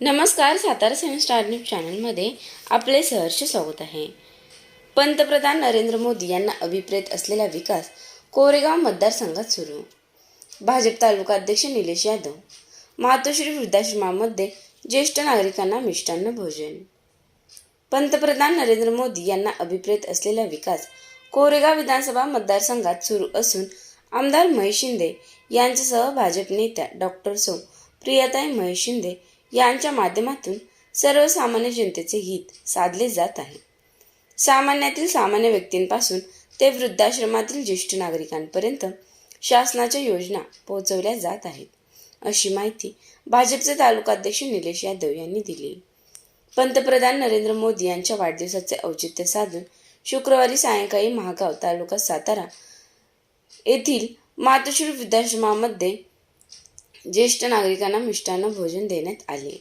नमस्कार सातारा सेवन star news चॅनलमध्ये आपले सहर्ष स्वागत आहे. पंतप्रधान नरेंद्र मोदी यांना अभिप्रेत असलेला विकास कोरेगाव मतदारसंघात सुरू. भाजप तालुका अध्यक्ष निलेश यादव मातोश्री वृद्धाश्रमामध्ये ज्येष्ठ नागरिकांना मिष्टान्न भोजन. पंतप्रधान नरेंद्र मोदी यांना अभिप्रेत असलेला विकास कोरेगाव विधानसभा मतदारसंघात सुरू असून आमदार महेश शिंदे यांच्यासह भाजप नेत्या डॉक्टर सौ प्रियाताई महेश शिंदे यांच्या माध्यमातून सर्वसामान्य जनतेचे हित साधले जात आहे. सामान्यातील सामान्य व्यक्तींपासून ते वृद्धाश्रमातील ज्येष्ठ नागरिकांपर्यंत शासनाच्या योजना पोहोचवल्या जात आहेत अशी माहिती भाजपचे तालुकाध्यक्ष निलेश यादव यांनी दिली. पंतप्रधान नरेंद्र मोदी यांच्या वाढदिवसाचे औचित्य साधून शुक्रवारी सायंकाळी महागाव तालुका सातारा येथील मातोश्री वृद्धाश्रमामध्ये ज्येष्ठ नागरिकांना मिष्टान्न भोजन देण्यात आले.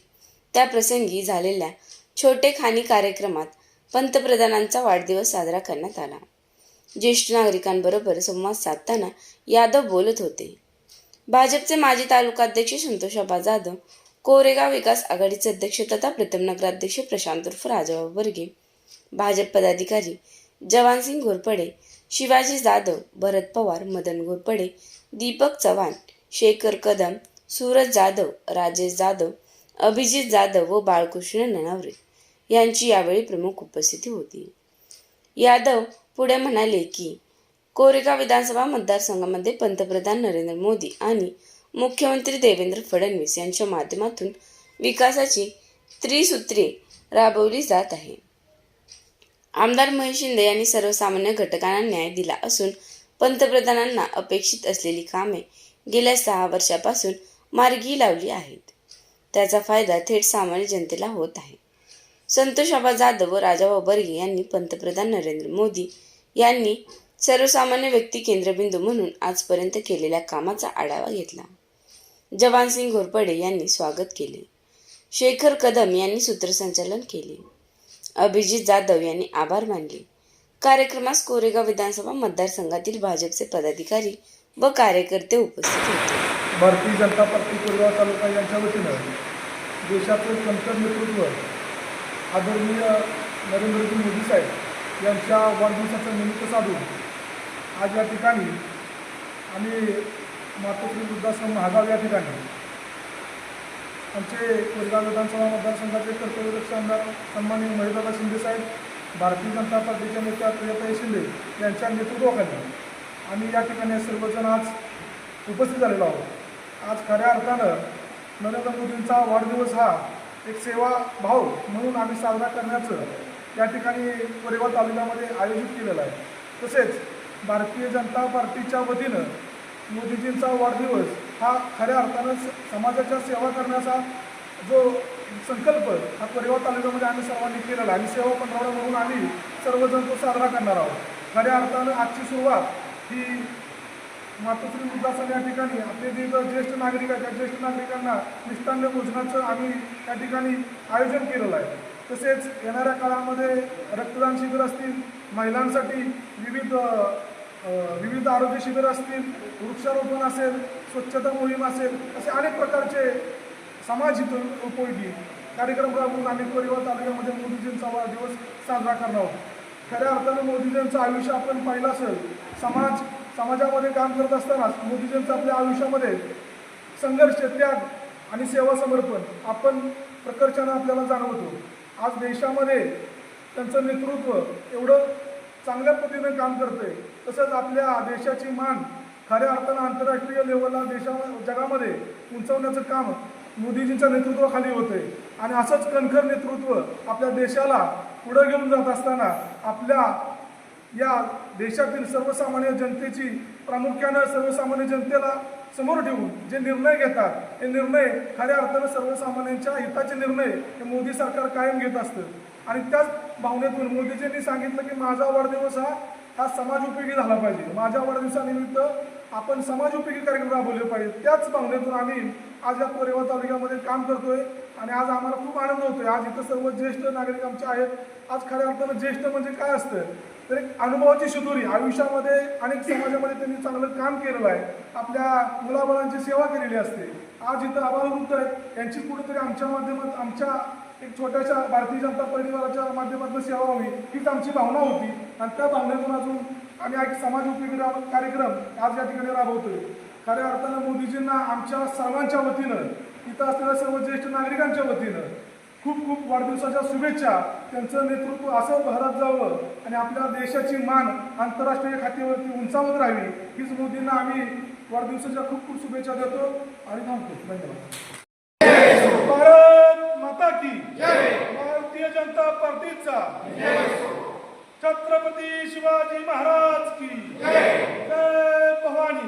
त्या प्रसंगी झालेल्या छोटे खाणी कार्यक्रमात पंतप्रधानांचा वाढदिवस साजरा करण्यात आला. ज्येष्ठ नागरिकांबरोबर संवाद साधताना यादव बोलत होते. भाजपचे माजी तालुकाध्यक्ष संतोषाबा जाधव कोरेगाव विकास आघाडीचे अध्यक्ष तथा प्रथम नगराध्यक्ष प्रशांत उर्फ राजाभाऊ बर्गे भाजप पदाधिकारी जवानसिंग घोरपडे शिवाजी जाधव भरत पवार मदन घोरपडे दीपक चव्हाण शेखर कदम सूरज जाधव राजेश जाधव अभिजित जाधव व बाळकृष्ण ननावरे यांची यावेळी प्रमुख उपस्थिती होती. यादव पुढे म्हणाले की कोरेगाव विधानसभा मतदारसंघामध्ये पंतप्रधान नरेंद्र मोदी आणि मुख्यमंत्री देवेंद्र फडणवीस यांच्या माध्यमातून विकासाची त्रिसूत्रे राबवली जात आहे. आमदार महेश शिंदे यांनी सर्वसामान्य घटकांना न्याय दिला असून पंतप्रधानांना अपेक्षित असलेली कामे गेल्या सहा वर्षापासून मार्गी लावली आहेत. त्याचा फायदा थेट सामान्य जनतेला होत आहे. संतोष आबा जाधव व राजाभाऊ बर्गे यांनी पंतप्रधान नरेंद्र मोदी यांनी सर्वसामान्य व्यक्ती केंद्रबिंदू म्हणून आजपर्यंत केलेल्या कामाचा आढावा घेतला. जवानसिंग घोरपडे यांनी स्वागत केले. शेखर कदम यांनी सूत्रसंचालन केले. अभिजित जाधव यांनी आभार मानले. कार्यक्रमास कोरेगाव विधानसभा मतदारसंघातील भाजपचे पदाधिकारी व कार्यकर्ते उपस्थित होते. भारतीय जनता पार्टी कोरगाव तालुका यांच्या वतीनं देशाचं कणखर नेतृत्व आदरणीय नरेंद्रजी मोदी साहेब यांच्या वाढदिवसाचं निमित्त साधून आज या ठिकाणी आम्ही मातोश्री वृद्धाश्रम महागाव या ठिकाणी आमचे कोरगाव विधानसभा मतदारसंघाचे कर्तव्यदक्ष आमदार सन्माननीय महेशदादा शिंदेसाहेब भारतीय जनता पार्टीच्या नेत्या प्रियताई शिंदे यांच्या नेतृत्वाखाली आम्ही या ठिकाणी सर्वजण आज उपस्थित झालेलो आहोत. आज खऱ्या अर्थानं नरेंद्र मोदींचा वाढदिवस हा एक सेवा भाव म्हणून आम्ही साजरा करण्याचं या ठिकाणी कोरेगाव तालुक्यामध्ये आयोजित केलेलं आहे. तसेच भारतीय जनता पार्टीच्या वतीनं मोदीजींचा वाढदिवस हा खऱ्या अर्थानं स- समाजाच्या सेवा करण्याचा जो संकल्प हा कोरेगाव तालुक्यामध्ये आम्ही सर्वांनी केलेला आहे. आणि सेवा पंधरवडा म्हणून आम्ही सर्वजण तो साजरा करणार आहोत. खऱ्या अर्थानं आजची सुरुवात ही मातोश्री वृद्धाश्रम या ठिकाणी आपले जे ज्येष्ठ नागरिक आहेत त्या ज्येष्ठ नागरिकांना मिष्टान्न भोजनाचं आम्ही त्या ठिकाणी आयोजन केलेलं आहे. तसेच येणाऱ्या काळामध्ये रक्तदान शिबिर असतील महिलांसाठी विविध विविध आरोग्य शिबिर असतील वृक्षारोपण असेल स्वच्छता मोहीम असेल असे अनेक प्रकारचे समाज इथून उपयोगी कार्यक्रम राबवून आम्ही परिवार तालुक्यामध्ये मोदीजींचा वाढदिवस साजरा करणार आहोत. खऱ्या अर्थानं मोदीजींचं आयुष्य आपण पाहिलं असेल समाज समाजामध्ये काम करत असतानाच मोदीजींचं आपल्या आयुष्यामध्ये संघर्ष त्याग आणि सेवा समर्पण आपण प्रकर्षानं आपल्याला जाणवतो. आज देशामध्ये त्यांचं नेतृत्व एवढं चांगल्या पद्धतीनं काम करतंय तसंच आपल्या देशाची मान खऱ्या अर्थानं आंतरराष्ट्रीय लेवलला देशा जगामध्ये उंचवण्याचं काम मोदीजींच्या नेतृत्वाखाली होतंय. आणि असंच कणखर नेतृत्व आपल्या देशाला पुढं घेऊन जात असताना आपल्या या देशातील सर्वसामान्य जनतेची प्रामुख्यानं सर्वसामान्य जनतेला समोर ठेवून जे निर्णय घेतात हे निर्णय खऱ्या अर्थानं सर्वसामान्यांच्या हिताचे निर्णय हे मोदी सरकार कायम घेत असतं. आणि त्याच भावनेतून मोदीजींनी सांगितलं की माझा वाढदिवस हा हा समाज उपयोगी झाला पाहिजे. माझ्या वाढदिवसानिमित्त आपण समाज उपयोगी कार्यक्रम राबवले पाहिजे त्याच भावनेतून आम्ही आज या कोरेगाव तालुक्यामध्ये काम करतोय आणि आज आम्हाला खूप आनंद होतोय. आज इथं सर्व ज्येष्ठ नागरिक आमचे आहेत. आज खऱ्या अर्थानं ज्येष्ठ म्हणजे काय असतं? तर एक अनुभवाची शिदोरी आयुष्यामध्ये अनेक समाजामध्ये त्यांनी चांगलं काम केलेलं आहे. आपल्या मुलाबाळांची सेवा केलेली असते. आज इथं आबालवृद्ध आहेत. यांची कुठेतरी आमच्या माध्यमात आमच्या एक छोट्याशा भारतीय जनता परिवाराच्या माध्यमातून सेवा व्हावी हीच आमची भावना होती. आणि त्या भावनेतून अजून आम्ही एक समाज उपयोगी कार्यक्रम आज या ठिकाणी राबवतोय. खऱ्या अर्थानं मोदीजींना आमच्या सर्वांच्या वतीनं इथं असलेल्या सर्व ज्येष्ठ नागरिकांच्या वतीनं खूप खूप वाढदिवसाच्या शुभेच्छा. त्यांचं नेतृत्व असं भरत जावं आणि आपल्या देशाची मान आंतरराष्ट्रीय खात्यावरती उंचावत राहावी हीच मोदींना आम्ही वाढदिवसाच्या खूप खूप शुभेच्छा देतो. आणि थांबतो. धन्यवाद. भारत माता की भारतीय जनता पार्टीचा छत्रपती शिवाजी महाराज की जय. भवानी.